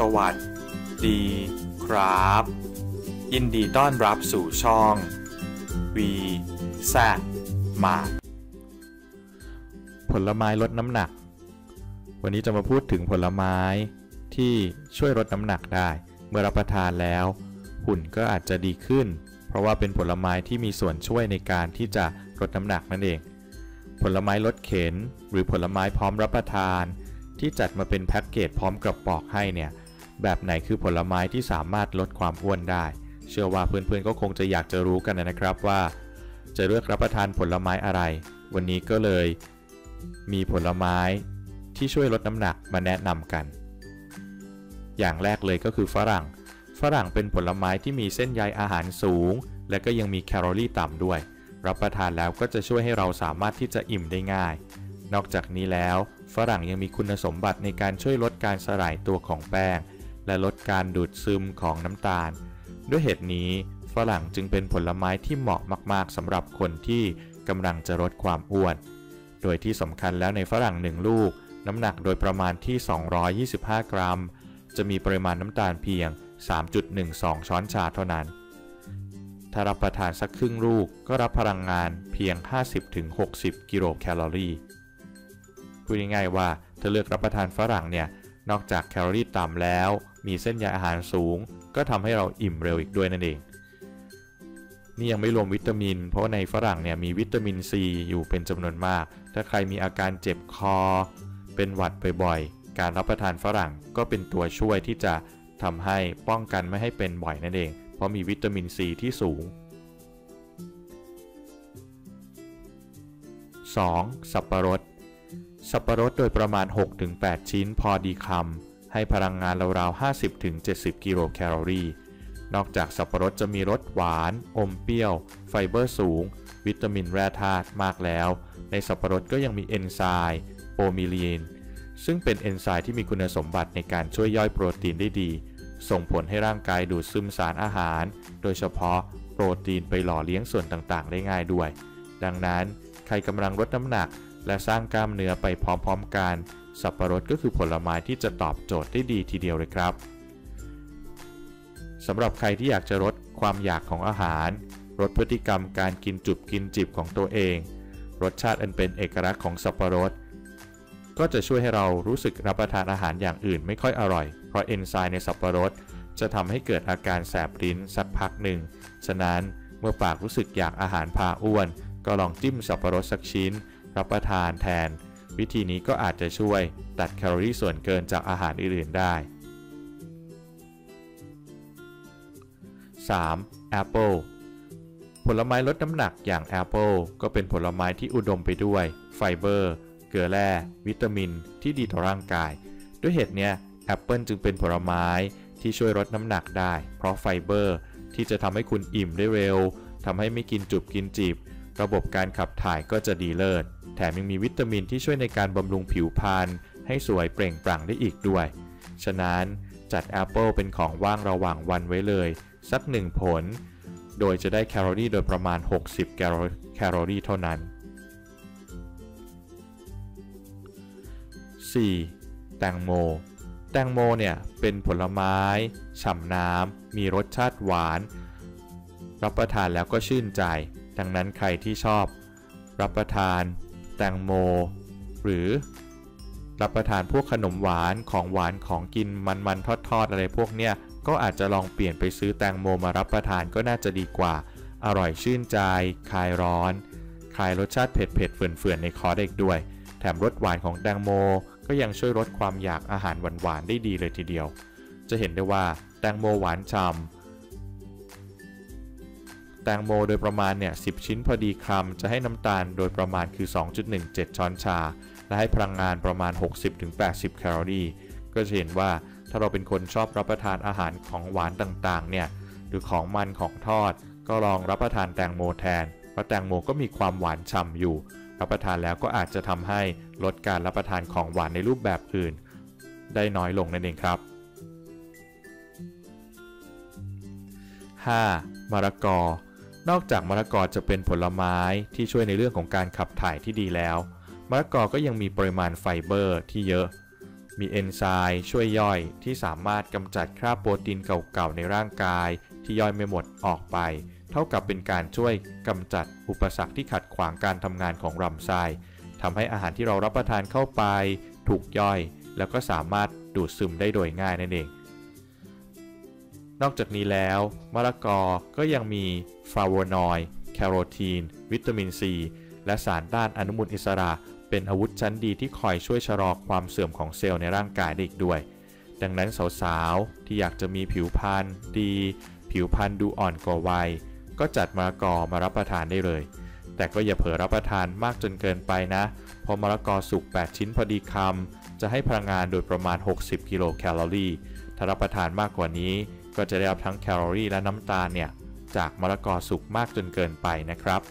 สวัสดีครับ ยินดีต้อนรับสู่ช่อง V แซมาผลไม้ลดน้ำหนัก วันนี้จะมาพูดถึงผลไม้ที่ช่วยลดน้ำหนักได้ เมื่อรับประทานแล้ว หุ่นก็อาจจะดีขึ้น เพราะว่าเป็นผลไม้ที่มีส่วนช่วยในการที่จะลดน้ำหนักนั่นเอง ผลไม้ลดเข็น หรือผลไม้พร้อมรับประทาน ที่จัดมาเป็นแพ็กเกจพร้อมกระปอกให้เนี่ย แบบไหนคือผลไม้ที่สามารถลดความอ้วนได้ เชื่อว่าเพื่อนๆก็คงจะอยากจะรู้กันนะครับว่า จะเลือกรับประทานผลไม้อะไร วันนี้ก็เลย มีผลไม้ที่ช่วยลดน้ำหนักมาแนะนำกัน อย่างแรกเลยก็คือฝรั่ง ฝรั่งเป็นผลไม้ที่มีเส้นใยอาหารสูง และก็ยังมีแคลอรี่ต่ำด้วย รับประทานแล้วก็จะช่วยให้เราสามารถที่จะอิ่มได้ง่าย นอกจากนี้แล้ว ฝรั่งยังมีคุณสมบัติในการช่วยลดการสลายตัวของแป้ง และลดการดูดซึมของน้ำตาล ด้วยเหตุนี้ฝรั่งจึงเป็นผลไม้ที่เหมาะมากๆสำหรับคนที่กำลังจะลดความอ้วน โดยที่สำคัญแล้วในฝรั่งหนึ่งลูก น้ำหนักโดยประมาณที่ 225 กรัม จะมีปริมาณน้ำตาลเพียง 3.12 ช้อนชาเท่านั้น ถ้ารับประทานสักครึ่งลูกก็รับพลังงานเพียง 50-60 กิโลแคลอรี่ พูดง่ายๆว่าถ้าเลือกรับประทานฝรั่งเนี่ย นอกจากแคลอรี่ต่ำแล้ว มีเส้นใยอาหารสูง ก็ทำให้เราอิ่มเร็วอีกด้วยนั่นเอง นี่ยังไม่รวมวิตามิน เพราะในฝรั่งเนี่ยมีวิตามินซีอยู่เป็นจำนวนมาก ถ้าใครมีอาการเจ็บคอ เป็นหวัดบ่อยๆ การรับประทานฝรั่งก็เป็นตัวช่วยที่จะทำให้ป้องกันไม่ให้เป็นบ่อยนั่นเอง เพราะมีวิตามินซีที่สูง 2. สับปะรด สับปะรดโดยประมาณ 6-8 ชิ้นพอดีคำ ให้พลังงานราวๆ 50-70 กิโลแคลอรี่ นอกจากสับปะรดจะมีรสหวาน อมเปรี้ยว ไฟเบอร์สูง วิตามินแร่ธาตุมากแล้ว ในสับปะรดก็ยังมีเอนไซม์โอมิลีน ซึ่งเป็นเอนไซม์ที่มีคุณสมบัติในการช่วยย่อยโปรตีนได้ดี ส่งผลให้ร่างกายดูดซึมสารอาหาร โดยเฉพาะโปรตีนไปหล่อเลี้ยงส่วนต่างๆ ได้ง่ายด้วย ดังนั้นใครกำลังลดน้ำหนัก และสร้างกล้ามเนื้อไปพร้อมๆกัน สับปะรดก็คือผลไม้ที่จะตอบโจทย์ได้ดีทีเดียวเลยครับสำหรับใครที่อยากจะลดความอยากของอาหารลดพฤติกรรมการกินจุบกินจิบของตัวเอง รสชาติอันเป็นเอกลักษณ์ของสับปะรด ก็จะช่วยให้เรารู้สึกรับประทานอาหารอย่างอื่นไม่ค่อยอร่อย เพราะเอนไซม์ในสับปะรดจะทำให้เกิดอาการแสบลิ้นสักพักหนึ่ง ฉะนั้นเมื่อปากรู้สึกอยากอาหารพาอ้วน ก็ลองจิ้มสับปะรดสักชิ้น รับประทานแทน วิธีนี้ก็อาจจะช่วยตัดแคลอรี่ส่วนเกินจากอาหารอื่นๆได้ 3. แอปเปิลผลไม้ลดน้ำหนักอย่างแอปเปิลก็เป็นผลไม้ที่อุดมไปด้วย ไฟเบอร์ เกลือแร่ วิตามิน ที่ดีต่อร่างกาย ด้วยเหตุเนี้ยแอปเปิลจึงเป็นผลไม้ที่ช่วยลดน้ำหนักได้ เพราะไฟเบอร์ ที่จะทำให้คุณอิ่มได้เร็วทำให้ไม่กินจุบกินจีบ ระบบการขับถ่ายก็จะดีเลิศ แถมยังมีวิตามินที่ช่วยในการบำรุงผิวพรรณให้สวยเปล่งปลั่งได้อีกด้วย ฉะนั้นจัดแอปเปิลเป็นของว่างระหว่างวันไว้เลย สักหนึ่งผล โดยจะได้แคลอรี่โดยประมาณ 60 แคลอรี่เท่านั้น 4. แตงโม แตงโมเนี่ยเป็นผลไม้ฉ่ำน้ำมีรสชาติหวาน รับประทานแล้วก็ชื่นใจ ดังนั้นใครที่ชอบรับประทาน แตงโม หรือรับประทานพวกขนมหวานของหวานของกินมันๆทอดๆ อะไรพวกเนี้ยก็อาจจะลองเปลี่ยนไปซื้อแตงโมมารับประทานก็น่าจะดีกว่า อร่อยชื่นใจ คลายร้อน คลายรสชาติเผ็ดเผ็ดเฟื่อนๆในคอเด็กด้วย แถมรสหวานของแตงโม ก็ยังช่วยลดความอยากอาหารหวานๆได้ดีเลยทีเดียว จะเห็นได้ว่าแตงโมหวานฉ่ำ แตงโมโดยประมาณเนี่ย10 ชิ้นพอดีคำจะให้น้ำตาลโดยประมาณคือ 2.17 ช้อนชา และให้พลังงานประมาณ 60-80 แคลอรี่ก็จะเห็นว่าถ้าเราเป็นคนชอบรับประทานอาหารของหวานต่างๆเนี่ยหรือของมันของทอด ก็ลองรับประทานแตงโมแทนเพราะแตงโมก็มีความหวานฉ่ำอยู่ รับประทานแล้วก็อาจจะทำให้ลดการรับประทานของหวานในรูปแบบอื่น ได้น้อยลงนั่นเองครับ 5. มะละกอ นอกจากมะละกอจะเป็นผลไม้ที่ช่วยในเรื่องของการขับถ่ายที่ดีแล้ว มะละกอก็ยังมีปริมาณไฟเบอร์ที่เยอะ มีเอนไซม์ช่วยย่อยที่สามารถกำจัดคราบโปรตีนเก่าๆในร่างกาย ที่ย่อยไม่หมดออกไป เท่ากับเป็นการช่วยกำจัดอุปสรรคที่ขัดขวางการทำงานของลำไส้ทำให้อาหารที่เรารับประทานเข้าไป ถูกย่อย แล้วก็สามารถดูดซึมได้โดยง่ายนั่นเอง นอกจากนี้แล้ว มะละกอก็ยังมีฟลาโวนอยด์แคโรทีน วิตามินซี และสารต้านอนุมูลอิสระ เป็นอาวุธชั้นดีที่คอยช่วยชะลอความเสื่อมของเซลล์ในร่างกายได้อีกด้วย ดังนั้นสาวๆ ที่อยากจะมีผิวพรรณดี ผิวพรรณดูอ่อนกว่าวัย ก็จัดมะละกอมารับประทานได้เลย แต่ก็อย่าเผลอรับประทานมากจนเกินไปนะพราะมะละกอสุก 8 ชิ้นพอดีคำจะให้พลังงานโดยประมาณ 60 กิโลแคลอรี่ ถ้ารับประทานมากกว่านี้ ก็จะได้รับทั้งแคลอรี่และน้ำตาลเนี่ยจากมะละกอสุกมากจนเกินไปนะครับ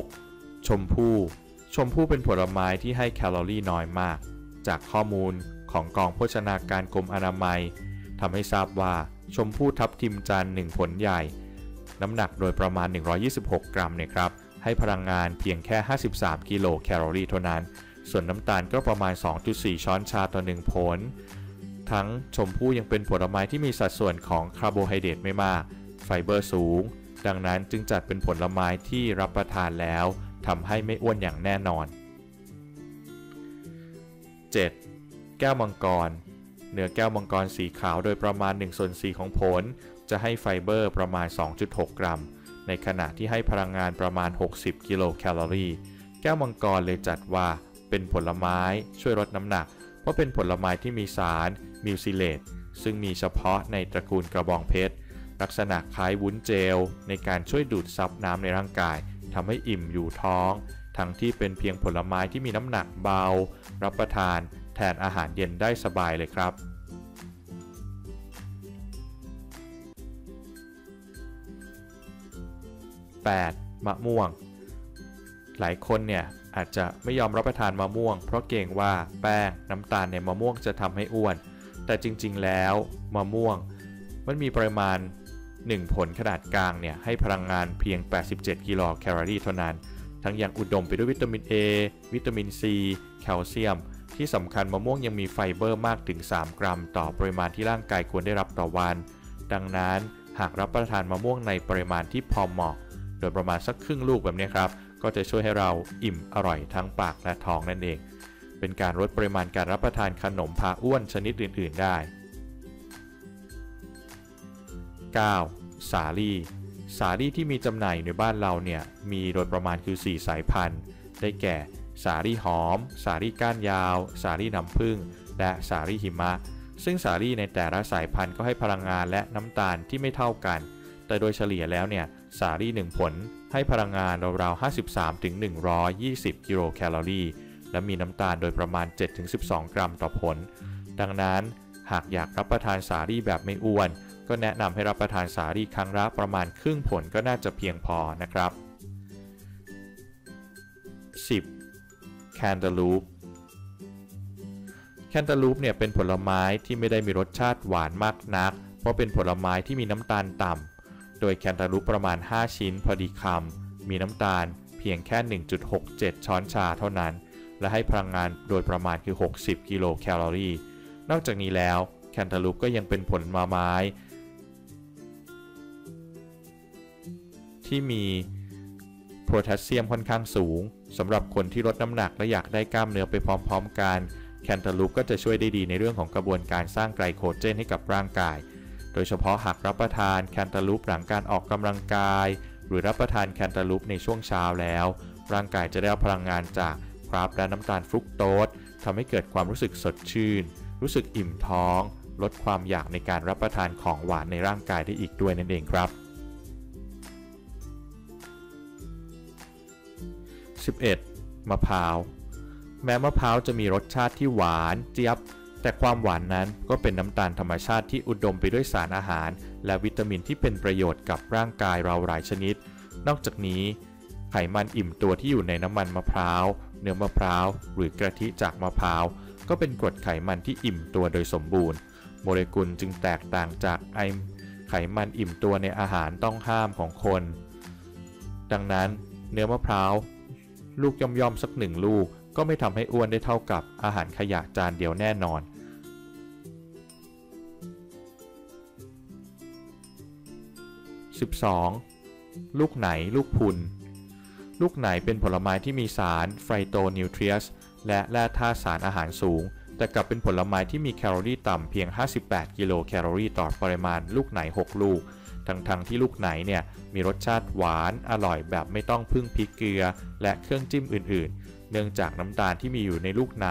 6. ชมพู่ ชมพู่เป็นผลไม้ที่ให้แคลอรี่น้อยมาก จากข้อมูลของกองโภชนาการกรมอนามัยทำให้ทราบว่าชมพู่ทับทิมจันทร์1ผลใหญ่ น้ำหนักโดยประมาณ 126 กรัมเนี่ยครับ ให้พลังงานเพียงแค่ 53 กิโลแคลอรี่เท่านั้น ส่วนน้ำตาลก็ประมาณ 2.4 ช้อนชาต่อ 1 ผล ทั้งชมพู่ยังเป็นผลไม้ที่มีสัดส่วนของคาร์โบไฮเดรตไม่มาก ไฟเบอร์สูง ดังนั้นจึงจัดเป็นผลไม้ที่รับประทานแล้วทำให้ไม่อ้วนอย่างแน่นอน 7. แก้วมังกร เนื้อแก้วมังกรสีขาวโดยประมาณ1ส่วน4ของผล จะให้ไฟเบอร์ประมาณ 2.6 กรัม ในขณะที่ให้พลังงานประมาณ 60 กิโลแคลอรี่ แก้วมังกรเลยจัดว่าเป็นผลไม้ช่วยลดน้ำหนัก เพราะเป็นผลไม้ที่มีสาร มิวซิเลตซึ่งมีเฉพาะในตระกูลกระบองเพชร ลักษณะคล้ายวุ้นเจล ในการช่วยดูดซับน้ำในร่างกายทำให้อิ่มอยู่ท้อง ทั้งที่เป็นเพียงผลไม้ที่มีน้ำหนักเบา รับประทานแทนอาหารเย็นได้สบายเลยครับ 8. มะม่วง หลายคนเนี่ยอาจจะไม่ยอมรับประทานมะม่วง เพราะเกรงว่าแป้งน้ำตาลในมะม่วงจะทำให้อ้วน แต่จริงๆแล้วมะม่วง มันมีปริมาณ 1 ผลขนาดกลางเนี่ยให้พลังงานเพียง 87 กิโลแคลอรี่เท่านั้น ทั้งยังอุดมไปด้วยวิตามิน A วิตามิน C แคลเซียม ที่สำคัญมะม่วงยังมีไฟเบอร์มากถึง 3 กรัม ต่อปริมาณที่ร่างกายควรได้รับต่อวัน ดังนั้นหากรับประทานมะม่วงในปริมาณที่พอเหมาะ โดยประมาณสักครึ่งลูกแบบนี้ครับ ก็จะช่วยให้เราอิ่มอร่อยทั้งปากและท้องนั่นเอง เป็นการลดปริมาณการรับประทานขนมพาอ้วนชนิดอื่น ๆ ได้ 9. สาลี่ สาลี่ที่มีจำหน่ายในบ้านเราเนี่ย มีโดยประมาณคือ 4 สายพันธุ์ ได้แก่ สาลี่หอม สาลี่ก้านยาว สาลี่น้ำผึ้ง และสาลี่หิมะ ซึ่งสาลี่ในแต่ละสายพันธุ์ก็ให้พลังงานและน้ำตาลที่ไม่เท่ากัน แต่โดยเฉลี่ยแล้วเนี่ย สาลี่ 1 ผลให้พลังงานราวๆ 53-120 กิโลแคลอรี่ และมีน้ำตาลโดยประมาณ 7-12 กรัมต่อผล ดังนั้นหากอยากรับประทานสาลี่แบบไม่อ้วน ก็แนะนำให้รับประทานสาลี่ครั้งละประมาณครึ่งผลก็น่าจะเพียงพอนะครับ 10. แคนตาลูปแคนตาลูปเนี่ยเป็นผลไม้ที่ไม่ได้มีรสชาติหวานมากนัก เพราะเป็นผลไม้ที่มีน้ำตาลต่ำ โดยแคนตาลูปประมาณ 5 ชิ้นพอดีคำ มีน้ำตาลเพียงแค่ 1.67 ช้อนชาเท่านั้น และให้พลังงานโดยประมาณคือ 60 กิโลแคลอรี่ นอกจากนี้แล้วแคนตาลูปก็ยังเป็นผลไม้ ที่มีโพแทสเซียมค่อนข้างสูงสำหรับคนที่ลดน้ำหนักและอยากได้กล้ามเนื้อไปพร้อมๆกันแคนตาลูปก็จะช่วยได้ดีในเรื่องของกระบวนการสร้างไกลโคเจนให้กับร่างกาย โดยเฉพาะหากรับประทานแคนตาลูปหลังการออกกำลังกาย หรือรับประทานแคนตาลูปในช่วงเช้าแล้ว ร่างกายจะได้พลังงานจาก กราฟและน้ำตาลฟรุกโตสทำให้เกิดความรู้สึกสดชื่น รู้สึกอิ่มท้อง ลดความอยากในการรับประทานของหวานในร่างกายได้อีกด้วยนั่นเองครับ 11. มะพร้าว แม้มะพร้าวจะมีรสชาติที่หวานเจี๊ยบ แต่ความหวานนั้นก็เป็นน้ำตาลธรรมชาติที่อุดมไปด้วยสารอาหาร และวิตามินที่เป็นประโยชน์กับร่างกายเราหลายชนิด นอกจากนี้ไขมันอิ่มตัวที่อยู่ในน้ำมันมะพร้าว เนื้อมะพร้าว หรือกะทิจากมะพร้าว ก็เป็นกรดไขมันที่อิ่มตัวโดยสมบูรณ์ โมเลกุลจึงแตกต่างจากไอไขมันอิ่มตัวในอาหารต้องห้ามของคน ดังนั้นเนื้อมะพร้าว ลูกย่อมๆสักหนึ่งลูกก็ไม่ทำให้อ้วนได้เท่ากับอาหารขยะจานเดียวแน่นอน 12. ลูกไหนลูกพุน ลูกไหนเป็นผลไม้ที่มีสารไฟโตนิวเทรียสและแร่ธาตุสารอาหารสูง แต่กลับเป็นผลไม้ที่มีแคลอรี่ต่ำเพียง 58 กิโลแคลอรี่ต่อปริมาณลูกไหน 6 ลูก ทั้งๆทที่ลูกไหนเนี่ยมีรสชาติหวานอร่อยแบบไม่ต้องพึ่งพริกเกลือ และเครื่องจิ้มอื่นๆ เนื่องจากน้ำตาลที่มีอยู่ในลูกไหน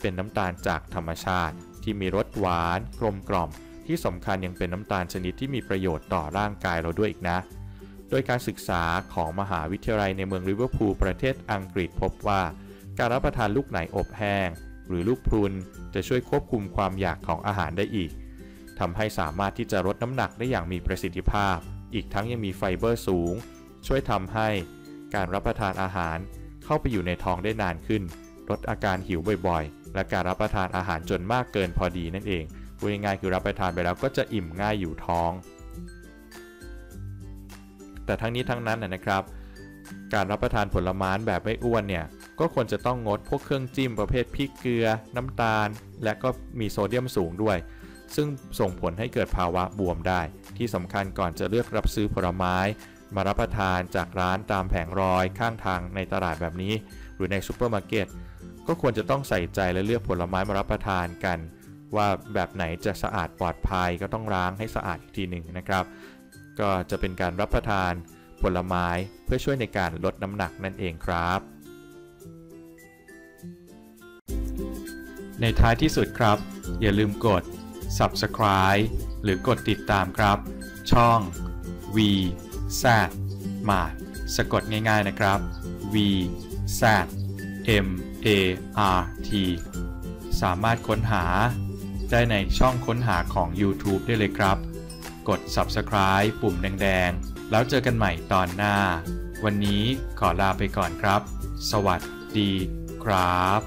เป็นน้ำตาลจากธรรมชาติ ที่มีรสหวานกลมกล่อม ที่สำคัญยังเป็นน้ำตาลชนิดที่มีประโยชน์ต่อร่างกายเราด้วยอีกนะ โดยการศึกษาของมหาวิทยาลัยในเมืองลิเวอร์พูลประเทศอังกฤษพบว่า การรับประทานลูกไหนอบแห้ง หรือลูกพรุนจะช่วยควบคุมความอยากของอาหารได้อีกทำให้สามารถที่จะลดน้ำหนักได้อย่างมีประสิทธิภาพ อีกทั้งยังมีไฟเบอร์สูง ช่วยทำให้การรับประทานอาหารเข้าไปอยู่ในท้องได้นานขึ้น ลดอาการหิวบ่อยๆ และการรับประทานอาหารจนมากเกินพอดีนั่นเองพูดง่ายๆคือรับประทานไปแล้วก็จะอิ่มง่ายอยู่ท้อง แต่ทั้งนี้ทั้งนั้นนะครับ การรับประทานผลไม้แบบไม่อ้วนเนี่ยก็ควรจะต้องงดพวกเครื่องจิ้มประเภทพริกเกลือ น้ำตาล และก็มีโซเดียมสูงด้วย ซึ่งส่งผลให้เกิดภาวะบวมได้ ที่สำคัญก่อนจะเลือกรับซื้อผลไม้ มารับประทานจากร้านตามแผงรอยข้างทางในตลาดแบบนี้ หรือในซูเปอร์มาร์เก็ตก็ควรจะต้องใส่ใจและเลือกผลไม้มารับประทานกัน ว่าแบบไหนจะสะอาดปลอดภัยก็ต้องล้างให้สะอาดอีกทีหนึ่งนะครับ ก็จะเป็นการรับประทานผลไม้เพื่อช่วยในการลดน้ำหนักนั่นเองครับ ในท้ายที่สุดครับ อย่าลืมกด subscribe หรือกดติดตามครับ ช่อง V Z Mart สะกดง่ายๆนะครับ V Z M A R T สามารถค้นหาได้ในช่องค้นหาของ YouTube ได้เลยครับ กด subscribe ปุ่มแดงๆ แล้วเจอกันใหม่ตอนหน้า วันนี้ขอลาไปก่อนครับ สวัสดีครับ